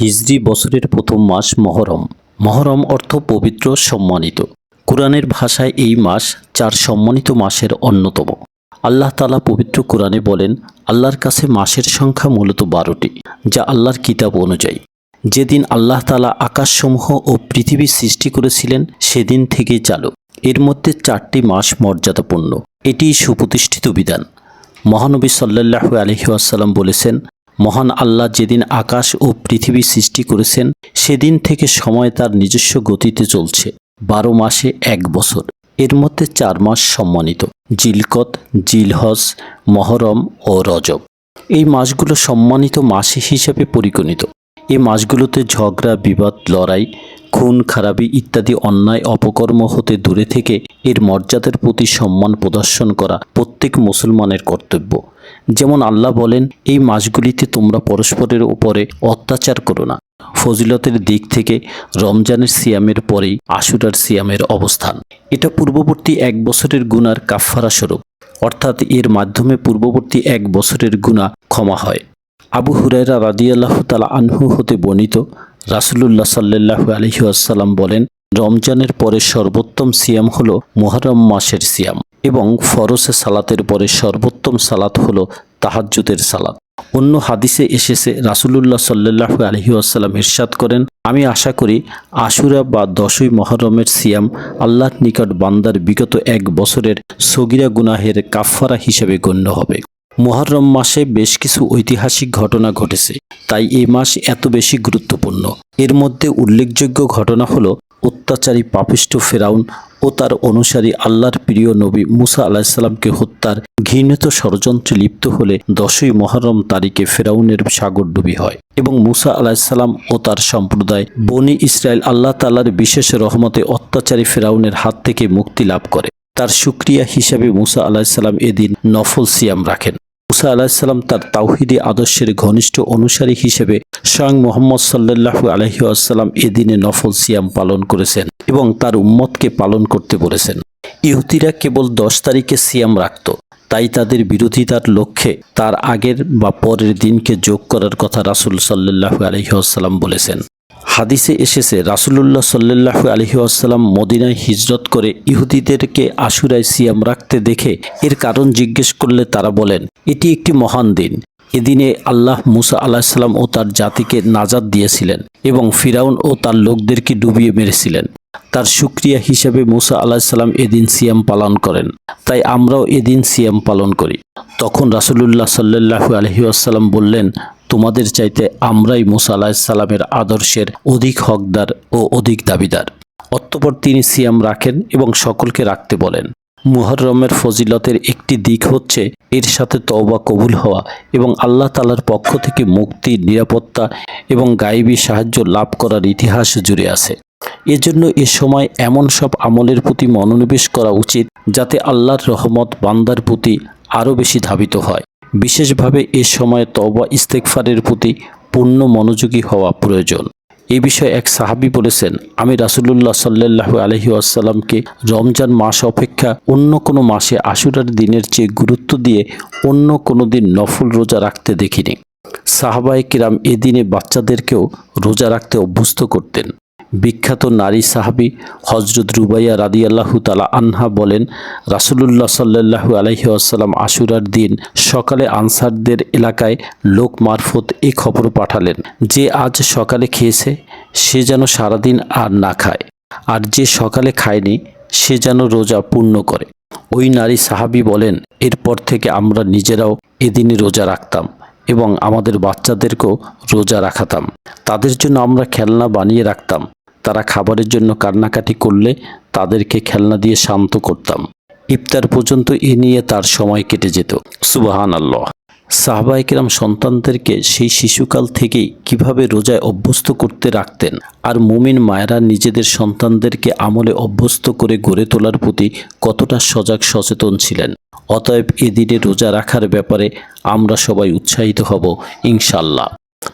হিজরি বছরের প্রথম মাস মহরম। মহরম অর্থ পবিত্র, সম্মানিত। কোরআনের ভাষায় এই মাস চার সম্মানিত মাসের অন্যতম। আল্লাহ তালা পবিত্র কোরআনে বলেন, আল্লাহর কাছে মাসের সংখ্যা মূলত বারোটি, যা আল্লাহর কিতাব অনুযায়ী। যেদিন আল্লাহ তালা আকাশসমূহ ও পৃথিবী সৃষ্টি করেছিলেন, সেদিন থেকেই চালু। এর মধ্যে চারটি মাস মর্যাদাপূর্ণ। এটিই সুপ্রতিষ্ঠিত বিধান। মহানবী সাল্লাহু আলহিউসাল্লাম বলেছেন মহান আল্লাহ যেদিন আকাশ ও পৃথিবী সৃষ্টি করেছেন, সেদিন থেকে সময় তার নিজস্ব গতিতে চলছে। বারো মাসে এক বছর। এর মধ্যে চার মাস সম্মানিত। জিলকত, জিলহজ, মহরম ও রজব। এই মাসগুলো সম্মানিত মাসে হিসেবে পরিগণিত। এই মাসগুলোতে ঝগড়া, বিবাদ, লড়াই, খুন, খারাপি ইত্যাদি অন্যায় অপকর্ম হতে দূরে থেকে এর মর্যাদার প্রতি সম্মান প্রদর্শন করা প্রত্যেক মুসলমানের কর্তব্য। যেমন আল্লাহ বলেন, এই মাসগুলিতে তোমরা পরস্পরের উপরে অত্যাচার করো না। ফজিলতের দিক থেকে রমজানের সিয়ামের পরেই আশুরার সিয়ামের অবস্থান। এটা পূর্ববর্তী এক বছরের গুনার কাফফারা স্বরূপ। অর্থাৎ এর মাধ্যমে পূর্ববর্তী এক বছরের গুণা ক্ষমা হয়। আবু হুরাইরা রাদিয়াল্লাহ তালা আনহু হতে বর্ণিত, রাসুলুল্লাহ সাল্লাহ আলহিউসাল্লাম বলেন, রমজানের পরে সর্বোত্তম সিয়াম হল মোহরম মাসের সিয়াম এবং ফরসে সালাতের পরে সর্বোত্তম সালাত হল তাহাজ্জুদের সালাত। অন্য হাদিসে এসেছে, রাসুলুল্লাহ সাল্লাহ আলহিউসাল্লাম ইরশাদ করেন, আমি আশা করি আশুরা বা দশই মহরমের সিয়াম আল্লাহর নিকট বান্দার বিগত এক বছরের সগিরা গুনাহের কাফফারা হিসেবে গণ্য হবে। মুহররম মাসে বেশ কিছু ঐতিহাসিক ঘটনা ঘটেছে, তাই এই মাস এত বেশি গুরুত্বপূর্ণ। এর মধ্যে উল্লেখযোগ্য ঘটনা হলো অত্যাচারী পাপিষ্ট ফেরাউন ও তার অনুসারী আল্লাহর প্রিয় নবী মুসা আলাহিসাল্লামকে হত্যার ঘৃণিত ষড়যন্ত্রে লিপ্ত হলে দশই মহরম তারিখে ফেরাউনের সাগরডুবি হয় এবং মুসা আলাহিসাল্লাম ও তার সম্প্রদায় বনি ইসরায়েল আল্লাহ তাল্লার বিশেষ রহমতে অত্যাচারী ফেরাউনের হাত থেকে মুক্তি লাভ করে। তার সুক্রিয়া হিসাবে মুসা আলাহিসাল্লাম এদিন নফল সিয়াম রাখেন। মুসা আলাহিসাল্লাম তার তাওহিদি আদর্শের ঘনিষ্ঠ অনুসারী হিসেবে স্বয়ং মোহাম্মদ সাল্লাহু আলহি আসাল্লাম এদিনে নফল সিয়াম পালন করেছেন এবং তার উম্মতকে পালন করতে বলেছেন। ইহুদিরা কেবল দশ তারিখে সিয়াম রাখত, তাই তাদের বিরোধিতার লক্ষ্যে তার আগের বা পরের দিনকে যোগ করার কথা রাসুল সাল্লাহু আলহি আসাল্লাম বলেছেন। হাদিসে এসেছে, রাসুলুল্লাহ সাল্লাহু আলহি আসাল্লাম মদিনায় হিজরত করে ইহুদিদেরকে আশুরায় সিয়াম রাখতে দেখে এর কারণ জিজ্ঞেস করলে তারা বলেন, এটি একটি মহান দিন। এদিনে আল্লাহ মুসা আলাহিসাল্লাম ও তার জাতিকে নাজাদ দিয়েছিলেন এবং ফিরাউন ও তার লোকদেরকে ডুবিয়ে মেরেছিলেন। তার সুক্রিয়া হিসেবে মুসা আলাহিসাল্লাম এদিন সিয়াম পালন করেন। তাই আমরাও এদিন সিয়াম পালন করি। তখন রাসুলুল্লাহ সাল্লাহু আলহি বললেন তোমাদের চাইতে আমরাই মুসা আলাহিসাল্লামের আদর্শের অধিক হকদার ও অধিক দাবিদার। অতঃপর তিনি সিয়াম রাখেন এবং সকলকে রাখতে বলেন। মুহররমের ফজিলতের একটি দিক হচ্ছে এর সাথে তওবা কবুল হওয়া এবং আল্লাহ তালার পক্ষ থেকে মুক্তি, নিরাপত্তা এবং গায়েবী সাহায্য লাভ করার ইতিহাস জুড়ে আছে। এজন্য এ সময় এমন সব আমলের প্রতি মনোনিবেশ করা উচিত যাতে আল্লাহর রহমত বান্দার প্রতি আরও বেশি ধাবিত হয়। বিশেষভাবে এ সময় তওবা ইস্তেকফারের প্রতি পূর্ণ মনোযোগী হওয়া প্রয়োজন। এ বিষয়ে এক সাহাবি বলেছেন, আমি রাসুলুল্লাহ সাল্লাহ আলহি আসাল্লামকে রমজান মাস অপেক্ষা অন্য কোনো মাসে আশুরার দিনের চেয়ে গুরুত্ব দিয়ে অন্য কোনো দিন নফল রোজা রাখতে দেখিনি। সাহাবায়ে কিরাম এ দিনে বাচ্চাদেরকেও রোজা রাখতে অভ্যস্ত করতেন। বিখ্যাত নারী সাহাবি হজরত রুবাইয়া রাদিয়াল্লাহু তালা আনহা বলেন, রাসুলুল্লাহ সাল্লাহু আলহি আসাল্লাম আশুরার দিন সকালে আনসারদের এলাকায় লোক মারফত এ খবর পাঠালেন। যে আজ সকালে খেয়েছে, সে যেন সারাদিন আর না খায়। আর যে সকালে খায়নি, সে যেন রোজা পূর্ণ করে। ওই নারী সাহাবি বলেন, এরপর থেকে আমরা নিজেরাও এদিনই রোজা রাখতাম এবং আমাদের বাচ্চাদেরকেও রোজা রাখাতাম। তাদের জন্য আমরা খেলনা বানিয়ে রাখতাম। তারা খাবারের জন্য কান্নাকাটি করলে তাদেরকে খেলনা দিয়ে শান্ত করতাম। ইফতার পর্যন্ত এ নিয়ে তার সময় কেটে যেত। সুবাহান আল্লাহ সাহবাইকেরাম সন্তানদেরকে সেই শিশুকাল থেকেই কীভাবে রোজায় অভ্যস্ত করতে রাখতেন আর মুমিন মায়েরা নিজেদের সন্তানদেরকে আমলে অভ্যস্ত করে গড়ে তোলার প্রতি কতটা সজাগ সচেতন ছিলেন। অতএব এদিনে রোজা রাখার ব্যাপারে আমরা সবাই উৎসাহিত হব ইনশাল্লাহ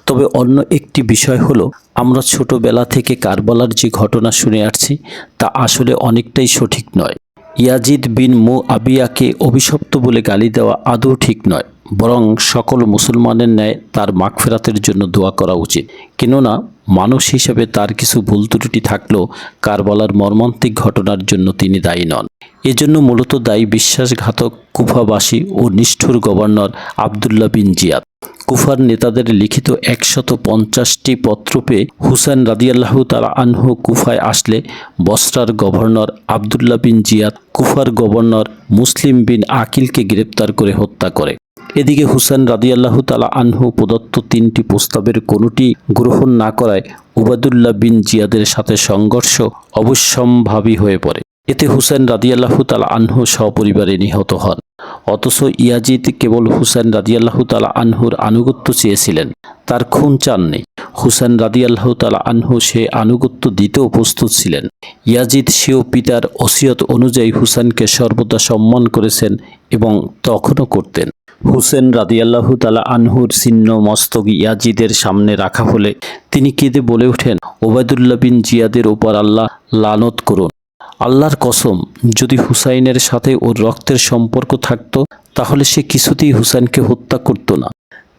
তবে অন্য একটি বিষয় হলো, আমরা ছোটবেলা থেকে কারবালার যে ঘটনা শুনে আসছি, তা আসলে অনেকটাই সঠিক নয়। ইয়াজিদ বিন মু আবিয়াকে অভিশপ্ত বলে গালি দেওয়া আদৌ ঠিক নয়, বরং সকল মুসলমানের ন্যায় তার মাগফেরাতের জন্য দোয়া করা উচিত। কেননা, মানুষ হিসেবে তার কিছু ভুল ত্রুটি থাকলেও কারবালার মর্মান্তিক ঘটনার জন্য তিনি দায়ী নন। এজন্য মূলত দায়ী বিশ্বাসঘাতক কুফাবাসী ও নিষ্ঠুর গভর্নর আবদুল্লাহ বিন জিয়াদ। কুফার নেতাদের লিখিত একশত পঞ্চাশটি পত্র পেয়ে হুসেন রাদিয়াল্লাহু তালা আনহু কুফায় আসলে বসরার গভর্নর আবদুল্লাহ বিন জিয়াদ কুফার গভর্নর মুসলিম বিন আকিলকে গ্রেপ্তার করে হত্যা করে। এদিকে হুসেন রাদিয়াল্লাহু তালা আনহু প্রদত্ত তিনটি প্রস্তাবের কোনোটি গ্রহণ না করায় উবাদুল্লাহ বিন জিয়াদের সাথে সংঘর্ষ অবশ্যম্ভাবী হয়ে পড়ে। এতে হুসেন রাদিয়াল্লাহু তালা আনহু সপরিবারে নিহত হন। অথচ ইয়াজিদ কেবল হুসেন রাদিয়াল্লাহু তালা আনহুর আনুগত্য চেয়েছিলেন। তার খুন চাননি হুসেন রাদিয়াল্লাহু তালা আনহু সে আনুগত্য দিতেও প্রস্তুত ছিলেন। ইয়াজিদ সেও পিতার ওসিয়ত অনুযায়ী হুসেনকে সর্বদা সম্মান করেছেন এবং তখনও করতেন। হুসেন রাদিয়াল্লাহু তালা আনহুর ছিন্ন মস্তক ইয়াজিদের সামনে রাখা হলে তিনি কেঁদে বলে ওঠেন, ওবায়দুল্লাহ বিন জিয়াদের ওপর আল্লাহ লানত করুন। আল্লাহর কসম, যদি হুসাইনের সাথে ওর রক্তের সম্পর্ক থাকত, তাহলে সে কিছুতেই হুসাইনকে হত্যা করত না।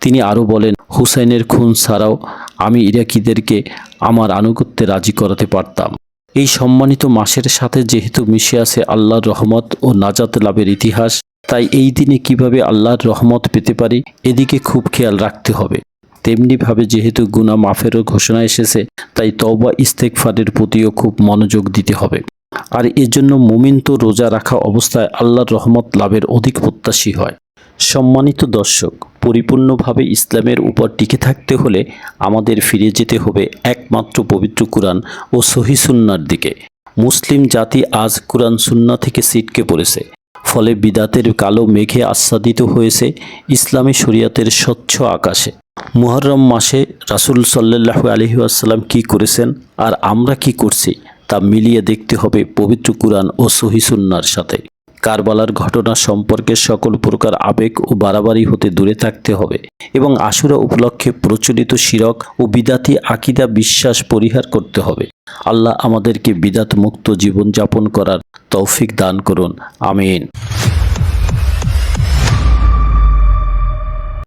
তিনি আরও বলেন, হুসাইনের খুন ছাড়াও আমি ইরাকিদেরকে আমার আনুগত্যে রাজি করাতে পারতাম। এই সম্মানিত মাসের সাথে যেহেতু মিশে আছে আল্লাহর রহমত ও নাজাত লাভের ইতিহাস, তাই এই দিনে কীভাবে আল্লাহর রহমত পেতে পারি, এদিকে খুব খেয়াল রাখতে হবে। তেমনিভাবে যেহেতু গুনা মাফেরও ঘোষণা এসেছে, তাই তওবা ইস্তেকফারের প্রতিও খুব মনোযোগ দিতে হবে। আর এজন্য মুমিন তো রোজা রাখা অবস্থায় আল্লাহর রহমত লাভের অধিক প্রত্যাশী হয়। সম্মানিত দর্শক, পরিপূর্ণভাবে ইসলামের উপর টিকে থাকতে হলে আমাদের ফিরে যেতে হবে একমাত্র পবিত্র কুরআন ও সহি সুন্নার দিকে। মুসলিম জাতি আজ কুরআন সুন্না থেকে সিটকে পড়েছে। ফলে বিদাতের কালো মেঘে আচ্ছাদিত হয়েছে ইসলামী শরিয়াতের স্বচ্ছ আকাশে। মুহররম মাসে রাসূল সাল্লাল্লাহু আলহি আসাল্লাম কী করেছেন আর আমরা কি করছি তা মিলিয়ে দেখতে হবে পবিত্র কুরআন ও সহিসুন্নার সাথে। কারবালার ঘটনা সম্পর্কে সকল প্রকার আবেগ ও বাড়াবাড়ি হতে দূরে থাকতে হবে এবং আশুরা উপলক্ষে প্রচলিত শিরক ও বিদাতি আকিদা বিশ্বাস পরিহার করতে হবে। আল্লাহ আমাদেরকে বিদাত মুক্ত জীবনযাপন করার তৌফিক দান করুন। আমিন।